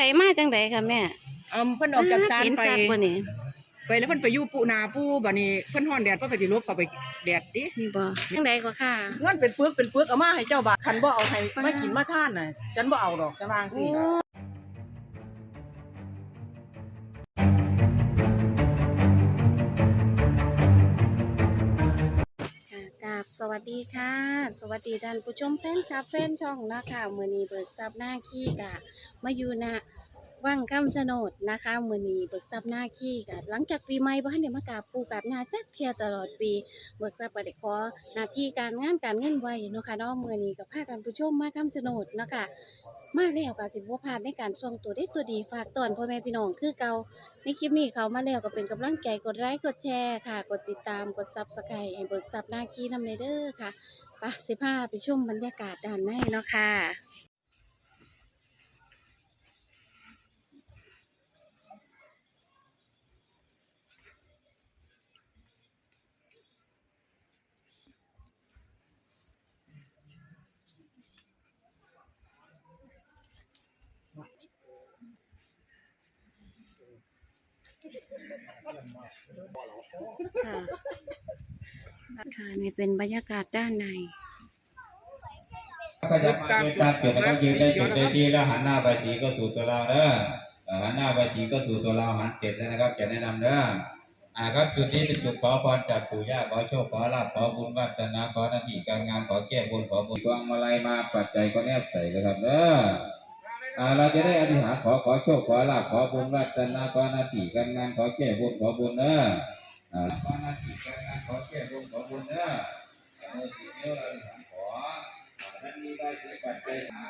ไดมาจังไดค่ะแม่เอิ่มเพิ่นออกจากศาลเห็นไปสัตว์บ่นี่ไปแล้วเพิ่นไปอยู่ปูนาปูบัดนี้เพิ่นฮ้อนแดดเพิ่นก็สิลบเข้าไปแดดดินี่บ่จังไดก็ค่ะ เงินเป็นปึกเป็นปึกเอามาให้เจ้าบาทคันบ่เอาให้มากินมาทานน่ะฉันบ่เอาดอกจะวางสิโอ้ค่ะกราบสวัสดีค่ะ สวัสดีท่านผู้ชมแฟนคลับแฟนช่องนะคะมื้อนี้เบิกทรัพย์หน้าขี้กะมาอยู่ณ ว่างคำชะโนดนะคะมือนีเบิกทรัพย์หน้าขี้กะหลังจากปีใหม่บ่ทันได้มากราบปู่กับย่าจักเทียตลอดปีเบิกทรัพย์ก็ได้ขอหน้าที่การงานการเงินไว้เนาะค่ะเนาะมือนี้ก็พาท่านผู้ชมมาคำชะโนดเนาะค่ะมาแล้วก็สิบ่พาดในการส่งตัวได้ตัวดีฝากตอนพ่อแม่พี่น้องคือเกาในคลิปนี้เขามาแล้วก็เป็นกำลังใจกดไลค์กดแชร์ค่ะ กดติดตามกด Subscribe ให้เบิกทรัพย์หน้าขี้นำในเด้อค่ะไปสิพาไปชมบรรยากาศด้านในเนาะค่ะ ค่ะค่ะนี่เป็นบรรยากาศด้านใน ก็จะมายืนตามจุดแล้วก็ยืนได้จุดได้ที่แล้วหันหน้าไปสีก็สู่ตัวเราเด้อเอ่อหันหน้าไปสีก็สู่ตัวเราหันเสร็จแล้วนะครับ จะแนะนำเด้ออ่าครับจุดนี้เป็นจุดขอพรจากปู่ย่าขอโชคขอลาภขอบุญวัฒนาขอหน้าที่การงานขอแก้บนขอบุญกวางมาลัยมาปัจจัยก็แนบใส่เลยครับเด้ออ่า เราจะได้อธิษฐานขอขอโชคขอลาภขอบุญวัฒนาขอหน้าที่การงานขอแก้บนขอบุญเด้ออ่าขอหน้าที่การงานขอแก้บนขอบุญเด้อเออทีเดียวเราอธิษฐานขอท่านมีได้ปัจจัยหา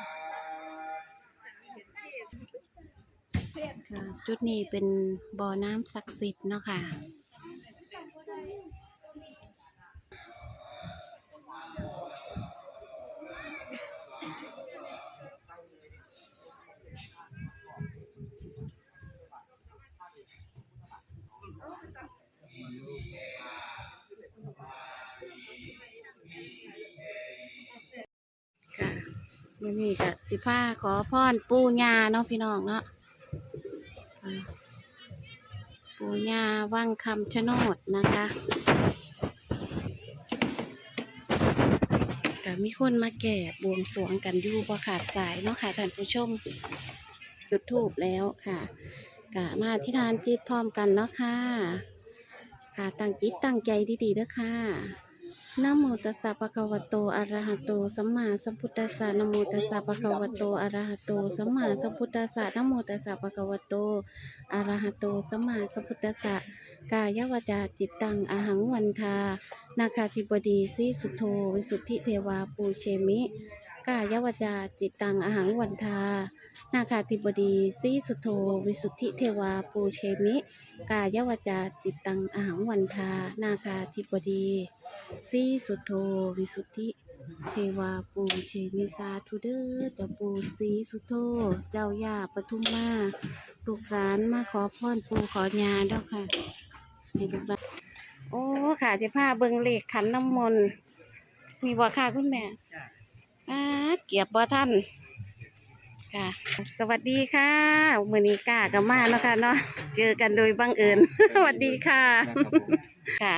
ค่ะจุดนี้เป็นบ่อน้ำศักดิ์สิทธิ์เนาะค่ะ มื่อนี้ก็สิพาขอพรปู่ย่าเนาะพี่น้องเนาะปู่ย่าวังคำชะโนดนะคะก็มีคนมาแก่บวงสรวงกันอยู่บ่ขาดสายเนาะค่ะท่านผู้ชมจุดทูบแล้วค่ะกะมาที่ทานจิตพร้อมกันเนาะค่ะ ค่ะตั้งจิตตั้งใจดีๆเด้อค่ะ นะโมตัสสะปะคะวะโต อะระหะโต สัมมาสัมพุทธัสสะนะโมตัสสะปะคะวะโต อะระหะโต สัมมาสัมพุทธัสสะนะโมตัสสะปะคะวะโต อะระหะโต สัมมาสัมพุทธัสสะ กายวาจาจิตตัง อหังวันทา นาคาธิบดีสีสุโธ วิสุทธิเทวาปูเชมิ กายวจาจิตตังอหังวันทา นาคาธิบดีสีสุโธวิสุทธิเทวาปูเชมิ กายวจาจิตตังอหังวันทา นาคาธิบดีสีสุโธวิสุทธิ เทวาปูเชมิสาธุเดอเจ้าปูสีสุโธเจ้าย่าปทุมมาลูกหลานมาขอพรปูขอญาด้อค่ะให้ลูกหลานโอ้ค่ะจะพาเบิงเลขขันน้ำมนต์มีบ่ค่ะคุณแม่ อ่าเกียบบ่ท่านค่ะ สวัสดีค่ะมือนี้กล้ากับมาเนาะค่ะเนาะเจอกันโดยบังเอิญ สวัสดีค่ะ ค่ะ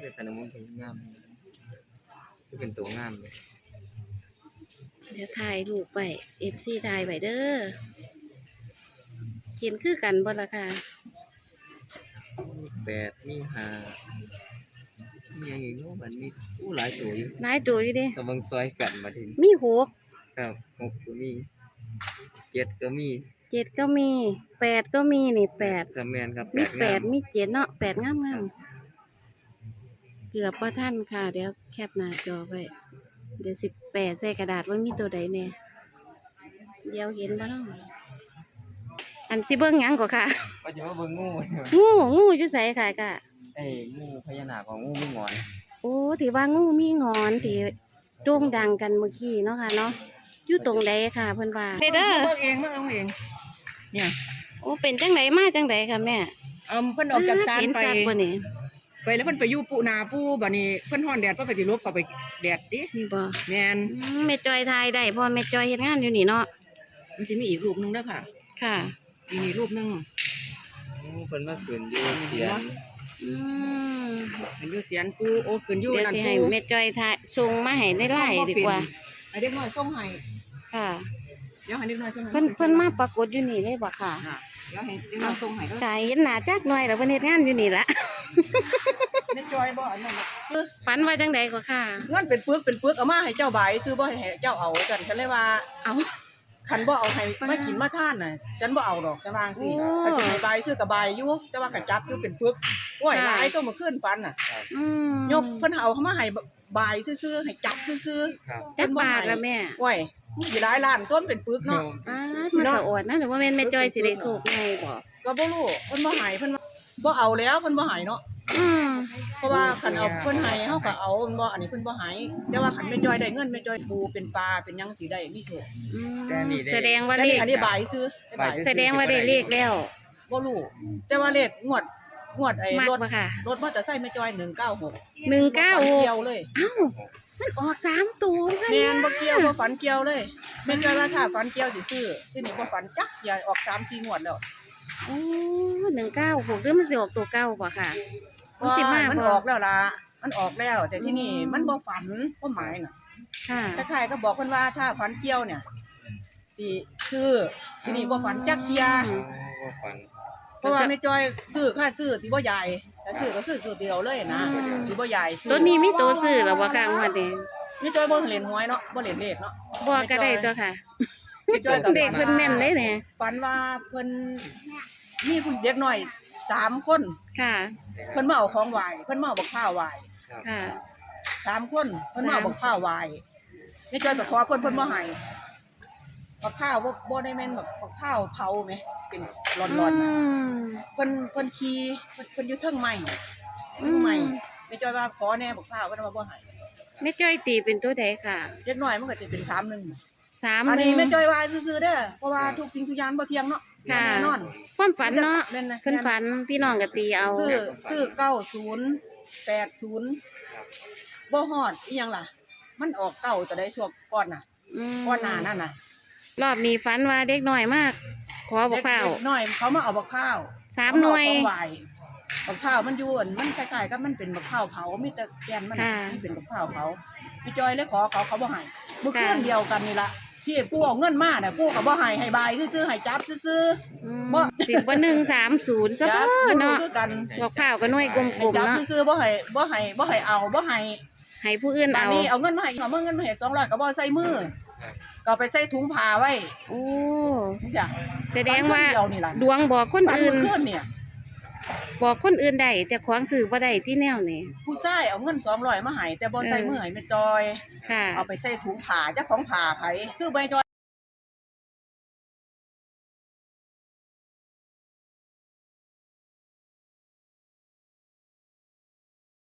เป็นขนมเป็นงามคือเป็นตัวงามเลยเดี๋ยวถ่ายรูปไปเอฟซีถ่ายไว้เด้อเขียนคือกันบ่ละค่ะแปดมีหา มีอย่างอีกเนาะมันมีอู้หลายตัวอยู่นายตัวอยู่เดิกำลังซอยกันมาถึงมีหกครับหกก็มีเจ็ดก็มีเจ็ดก็มีแปดก็มีนี่แปดสามแมนครับมีแปงาดมีเจ็ดเนาะแปดงามงามเกือบพอท่านค่ะ เดี๋ยวแคปหน้าจอไว้เดี๋ยวสิแปดใส่กระดาษว่ามีตัวใดแน่เดี๋ยวเห็นบ่เนาะอันสิเบิ่งหยังก็ค่ะก็จะว่าเบิ่งงูเนี่ยงูงูอยู่ไสค่ะกะ ไอ้งูพญานาคของงูไม่งอนโอ้ที่ว่างูมีงอนที่โด่งดังกันเมื่อกี้เนาะค่ะเนาะอยู่ตรงใดค่ะเพิ่นว่าเด้อเบิ่งเองมาเอาเอง เนี่ยโอ้เป็นจังไดมาจังไดค่ะแม่เอิ่มเพิ่นออกจากศาลเห็นไปสัตว์บ่นี่ไปแล้วเพิ่นไปอยู่ปูนาปูบัดนี้เพิ่นฮ้อนแดดเพิ่นก็สิลบเข้าไปแดดดินี่บ่แม่นอืมแม่จอยทายได้เพอแม่จอยเฮ็ดงานอยู่นี่เนาะมันจะมีอีกรูปหนึงเด้อค่ะ ค่ะ มีอีกรูปหนึงโอ้เพิ่นมาขึ้นอยู่เสียน อืมเห็นอยู่เสียนปูโอ้ขึ้นอยู่เดี๋ยวนั่นสิให้ปูแม่จอยถ่ายส่งมาให้ได้ไล่ดีกว่าไอ้เด็กน้อยส่งให้ค่ะ เดี๋ยวให้เด็กน้อยส่งให้เพิ่นเพิ่นมาปรากฏอยู่นี่เลยบ่ค่ะ ค่ะแล้วให้เด็กน้อยส่งให้ก็กายเห็นหน้าจักหน่อยแล้วเพิ่นเฮ็ดงานอยู่นี่ละแม่จอยบ่อันนั้นน่ะเออฝันว่าจังไดก็ค่ะ เงินเป็นปึกเป็นปึกเอามาให้เจ้าบายซื้อบ่ให้เจ้าเอากันฉันเลยว่าเอา คันบ่เอาให้ไม่กินมาท่านน่ะฉันบ่เอาดอกจะวางสิโอ้ ถ้าจะให้บายซื้อกับบายอยู่แต่ว่ากระจับอยู่เป็นปึก โอ้ยค่ะหลายตัวมาขึ้นฟันน่ะ อืมยกเพิ่นเอาเข้ามาให้บายซื่อๆให้จับซื่อครับจักบาทละแม่ๆโอ้ยมีหลายล้านต้นเป็นปึกเนาะ อ้าดมันสะอดนะหรือว่าแม่นแม่จอยสิได้สูบไงบ่ก็บ่รู้เพิ่นบ่ให้เพิ่นว่าบ่เอาแล้วเพิ่นบ่ให้เนาะ อืมเพราะว่าคันเอาเพิ่นให้เฮาก็เอาเพิ่นบ่อันนี้เพิ่นบ่ให้แต่ว่าคันแม่จอยได้เงินแม่จอยปูเป็นปลาเป็นหยังสิได้มีโชคอืมแต่นี่ได้แสดงว่าแต่เลนี่ขอันนี้บายซื้อได้บายแสดงว่าได้เลขแล้วบ่รู้แต่ว่าเลขงวด งวดไอ้มักรถบ่ค่ะรถมอเตอร์ไซค์แม่จอย196หนึ่งเก้าบ่หฝันกเกี่ยวเลยเอ้ามันออกสามตัวพันแม่นนะบ่เกี่ยวบ่ฝันเกี่ยวเลยแม่จอยว่าถ้าฝันเกี่ยวสิซื้อที่นี่บ่ฝันจักอย่าออก3 4งวดแล้วโอ้หนึ่งเก้าหกหรือมันสิออกตัวเก้าบ่ค่ะมันสิมามันบ่ออกแล้วล่ะมันออกแล้ว แต่ที่นี่อืมมันบ่ฝันความหมายน่ะค่ะคล้ายๆก็บอกเพิ่นว่าถ้าฝันเกี่ยวเนี่ยสิซื้อที่นี่บ่ฝันจักเที่ยอืมโอ้บ่ฝันเพ ราะว่าแม่จอยซื้อค่าซื้อสิบ่ใหญ่แต่ซื้อก็ซื้อซื้อเดียวเลยนะอืมสิบ่ใหญ่ซื้อตัวนี้มีตัวซื้อแล้วบ่ค่ะงวดนี้แม่จอยบ่เล่นหวยเนาะบ่เล่นเลขเนาะบ่ก็ได้ตัวค่ะแม่จอยก็เด็กเพิ่นแม่นเลยเนี่ยฝันว่าเพิ่นมีผู้เด็กน้อยสามคนค่ะ เพิ่นมาเอาของไหว้เพิ่นมาเอาบักข้าวไหว้ค่ะ สามคนเพิ่นมาเอาบักข้าวไหว้แม่จอยไปขอเพิ่นเพิ่นบ่ให้ บักข้าวบ่บ่ได้แม่นแบบบักข้าวเผาแหมเป็นร้อนๆน่ะมเพิ่นเพิ่นขี่เพิ่นเพิ่นอยู่เทิงไม้อืเทิงมไม้แม่จอยว่าขอแหน่บักข้าวเพิ่นว่าบ่ให้แม่จ้อยตีเป็นตัวใดค่ะเด็กน้อยมันก็จะเป็น3 1สามอันหนี้นึ่งแม่จอยว่าซื่อๆเด้อเพราะว่าทุกสิ่งทุกอย่างบ่เที่ยงเนาะค่ะ แน่นอน ความฝันเนาะแม่นนะ เพิ่นฝันพี่น้องก็ตีเอาซื้อซื้อเก้าศูนย์แปดศูนย์บ่ฮอดอีหยังล่ะ มันออกเก้าจะได้ช่วงก่อนน่ะ อืมก่อนหน้านั่นน่ะ รอบนี้ฝันว่าเด็กน้อยมาก ขอบอกเปล่าเด็กน้อยเขามาเอาบักข้าวสามหน่วย เขามาเอาของไหบักข้าวมันอยู่อั่นมันคล้ายๆกับมันเป็นบักข้าวเผามีแต่แกนมันค่ะมันเป็นบักข้าวเผาพี่จอยเลยขอเขาเขาบ่ให้เมื่อคืนค่ะ เดียวกันนี่ล่ะที่กูเอาเงินมาน่ะกูก็บ่ให้ให้บายซื่อๆให้จับซื่ออืมบ่ สิบว่าหนึ่งสามศูนย์ๆซะจัเบ้อเนาะคือกันบอกเปล่าก็หน่วยกลให้มจัๆบเนาะซื่อๆบ่ให้บ่ให้บ่ให้เอาบ่ให้ให้ผู้อื่นตอนเอา นี้เอาเงินมาให้เอาเงินมาให้สองร้อยก็บ่ใส่มือ ก็เอาไปใส่ถุงผ้าไว้โอ้จ้ะแสดงว่าเดียวนี่ล่ะดวงบอกคนฝันอื่น เมื่อคืนเนี่ย บอกคนอื่นได้แต่ของสื่อบ่ได้ที่แนวนี่ ผู้ชายเอาเงินสองร้อยมาให้แต่บ่ใส่มือให้แม่จอย ค่ะ เอาไปใส่ถุงผ้าเจ้าของผ้าไผคือใบจอย